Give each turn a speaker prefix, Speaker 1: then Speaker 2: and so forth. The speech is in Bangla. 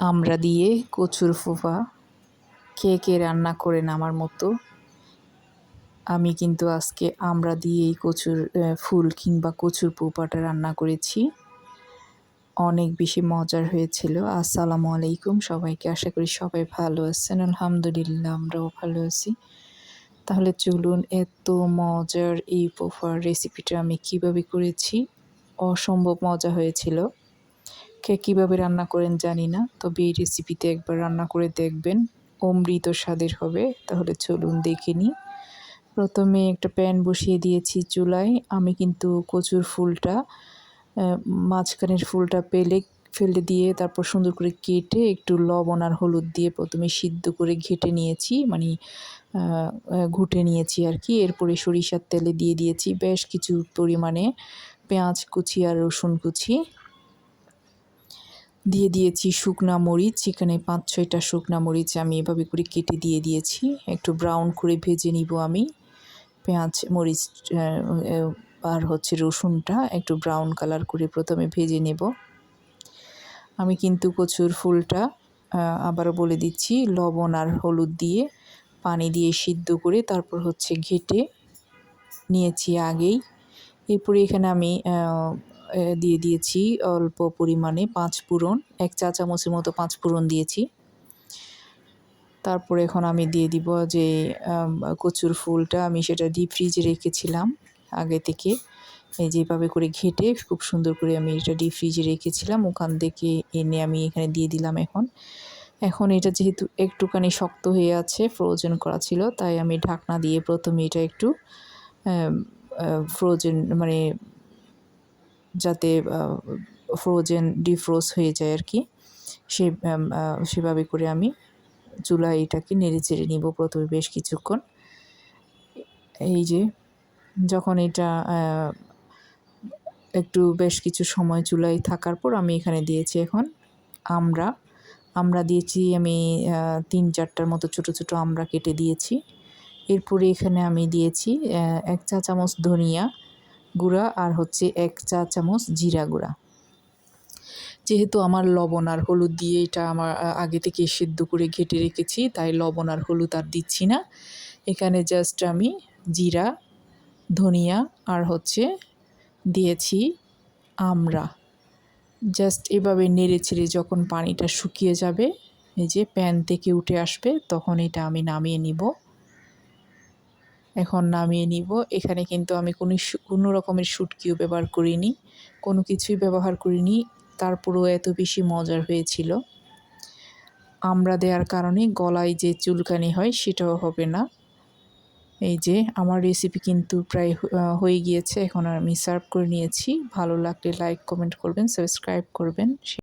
Speaker 1: আমরা দিয়ে কচুর ফুফা কে কে রান্না করেন আমার মতো। আমি কিন্তু আজকে আমরা দিয়েই কচুর ফুল কিংবা কচুর পোপাটা রান্না করেছি। অনেক বেশি মজার হয়েছিল। আসসালামু আলাইকুম সবাইকে। আশা করি সবাই ভালো আছেন। আলহামদুলিল্লাহ আমরাও ভালো আছি। তাহলে চলুন এত মজার এই পোফার রেসিপিটা আমি কীভাবে করেছি? অসম্ভব মজা হয়েছিল। কে কীভাবে রান্না করেন জানি না, তবে এই রেসিপিতে একবার রান্না করে দেখবেন। অমৃত স্বাদের হবে, তাহলে চলুন দেখে নিই। প্রথমে একটা প্যান বসিয়ে দিয়েছি চুলায়। আমি কিন্তু কচুর ফুলটা মাঝখানের ফুলটা পেলে, ফেলে দিয়ে তারপর সুন্দর করে কেটে একটু লবণ আর হলুদ দিয়ে প্রথমে সিদ্ধ করে ঘেটে নিয়েছি মানে ঘুটে নিয়েছি আর কি। এরপরে সরিষার তেলে দিয়ে দিয়েছি বেশ কিছু পরিমাণে পেঁয়াজ কুচি আর রসুন কুচি। দিয়ে দিয়েছি শুকনা মরিচ। এখানে পাঁচ, ছয়টা শুকনা মরিচ আমি এভাবে করে কেটে দিয়ে দিয়েছি। একটু ব্রাউন করে ভেজে নিব আমি। পেঁয়াজ, মরিচ আর হচ্ছে রসুনটা একটু ব্রাউন কালার করে প্রথমে ভেজে নেব। আমি কিন্তু কচুর ফুলটা আবারও বলে দিচ্ছি, লবণ আর হলুদ দিয়ে পানি দিয়ে সিদ্ধ করে তারপর হচ্ছে ঘেটে নিয়েছি আগেই। এরপরে এখানে আমি দিয়ে দিয়েছি অল্প পরিমাণে পাঁচ ফোড়ন, এক চা চামচের মতো পাঁচ ফোড়ন দিয়েছি। তারপরে এখন আমি দিয়ে দিব যে কচুর ফুলটা আমি সেটা ডিপ ফ্রিজে রেখেছিলাম আগে থেকে। এই যেভাবে করে ঘেটে খুব সুন্দর করে আমি এটা ডিপ ফ্রিজে রেখেছিলাম, ওখান থেকে এনে আমি এখানে দিয়ে দিলাম এখন। এখন এটা যেহেতু একটুখানি শক্ত হয়ে আছে ফ্রোজেন করা ছিল, তাই আমি ঢাকনা দিয়ে প্রথমে এটা একটু ফ্রোজেন মানে যাতে ফ্রোজেন ডিফ্রোজ হয়ে যায় আর কি, সে সেভাবে করে আমি চুলা এটাকে নেড়ে চেড়ে নিব প্রথমে বেশ কিছুক্ষণ। এই যে, যখন এটা একটু বেশ কিছু সময় চুলায় থাকার পর আমি এখানে দিয়েছি এখন আমরা আমরা দিয়েছি আমি তিন চারটার মতো ছোট ছোট আমরা কেটে দিয়েছি। এরপরে এখানে আমি দিয়েছি এক চা চামচ ধনিয়া গুঁড়া আর হচ্ছে এক চা চামচ জিরা গুঁড়া। যেহেতু আমার লবণ আর হলুদ দিয়ে এটা আমার আগে থেকে সিদ্ধ করে ঘেটে রেখেছি, তাই লবণ আর হলুদ আর দিচ্ছি না। এখানে জাস্ট আমি জিরা, ধনিয়া আর হচ্ছে দিয়েছি আমরা জাস্ট এভাবে নেড়ে ছেড়ে যখন পানিটা শুকিয়ে যাবে, এই যে প্যান থেকে উঠে আসবে, তখন এটা আমি নামিয়ে নিব। এখন নামিয়ে নিব। এখানে কিন্তু আমি কোনো কোনো রকমের শুটকিও ব্যবহার করিনি, কোনো কিছুই ব্যবহার করিনি। তারপরেও এত বেশি মজার হয়েছিল। আমরা দেওয়ার কারণে গলায় যে চুলকানি হয় সেটাও হবে না। এই যে, আমার রেসিপি কিন্তু প্রায় হয়ে গিয়েছে। এখন আমি সার্ভ করে নিয়েছি। ভালো লাগলে লাইক কমেন্ট করবেন সাবস্ক্রাইব করবেন।